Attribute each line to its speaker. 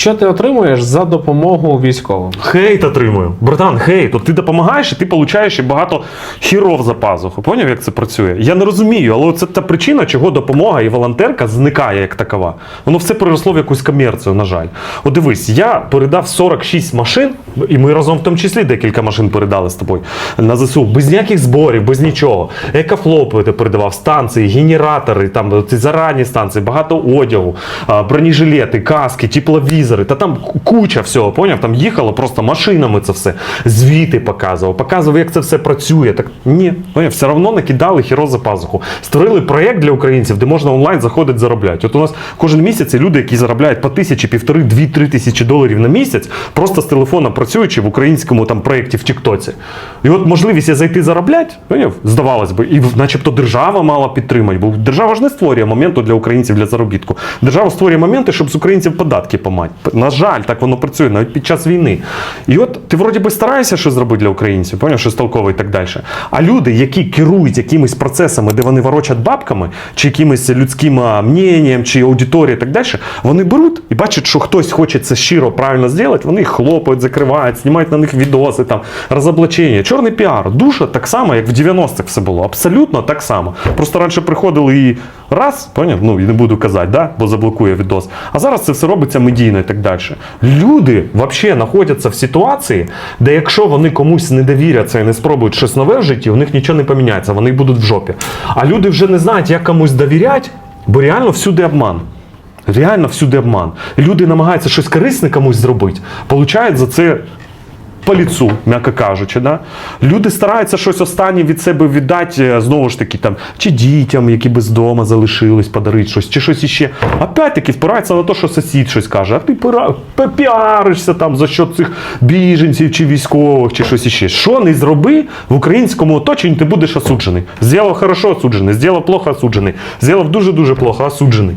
Speaker 1: Що ти отримуєш за допомогу військовим?
Speaker 2: Хейт отримую. Братан, хейт. От ти допомагаєш, і ти получаєш і багато хіров за пазуху. Поняв, як це працює? Я не розумію, але це та причина, чого допомога і волонтерка зникає як такова. Воно все переросло в якусь комерцію, на жаль. От дивись, я передав 46 машин, і ми разом в тому числі декілька машин передали з тобою на ЗСУ, без ніяких зборів, без нічого. Екофлопи ти передавав, станції, генератори, там ці зарані станції, багато одягу, бронежилети, каски, тепловізори. Та там куча всього, поняв? Там їхало просто машинами це все. Звіти показував, показував, як це все працює. Так ні, поняв, все одно накидали хіро за пазуху. Створили проєкт для українців, де можна онлайн заходити заробляти. От у нас кожен місяць люди, які заробляють по тисячі, півтори, дві, три тисячі доларів на місяць, просто з телефона працюючи в українському там проєкті в Тіктоці. І от можливість зайти заробляти, поняв? здавалось би, і начебто держава мала підтримати, бо держава ж не створює моменту для українців для заробітку. Держава створює моменти, щоб з українців податки помати. На жаль, так воно працює навіть під час війни. І от ти вроді би стараєшся щось зробити для українців, поняв, щось толкове і так далі. А люди, які керують якимись процесами, де вони ворочать бабками, чи якимось людським мненням, чи аудиторією і так далі, вони беруть і бачать, що хтось хоче це щиро правильно зробити, вони їх хлопають, закривають, знімають на них відоси, там, розоблачення. Чорний піар. Душа так само, як в 90-х все було. Абсолютно так само. Просто раніше приходили і раз, поняв? Ну, і не буду казати, да? бо заблокує відос. А зараз це все робиться медійно і так далі. Люди взагалі знаходяться в ситуації, де якщо вони комусь не довіряться і не спробують щось нове в житті, у них нічого не поміняється, вони будуть в жопі. А люди вже не знають, як комусь довіряти, бо реально всюди обман. Реально всюди обман. Люди намагаються щось корисне комусь зробити, получають за це по ліцу, м'яко кажучи. Да? Люди стараються щось останнє від себе віддати, е, знову ж таки, там, чи дітям, які без дома залишились, подарити щось, чи щось іще. Опять-таки впирається на те, що сусід щось каже, а ти піаришся там за що цих біженців чи військових, чи щось іще. Що не зроби в українському оточенні, ти будеш осуджений. Зробив хорошо осуджений, зробив плохо осуджений, зробив дуже-дуже плохо осуджений.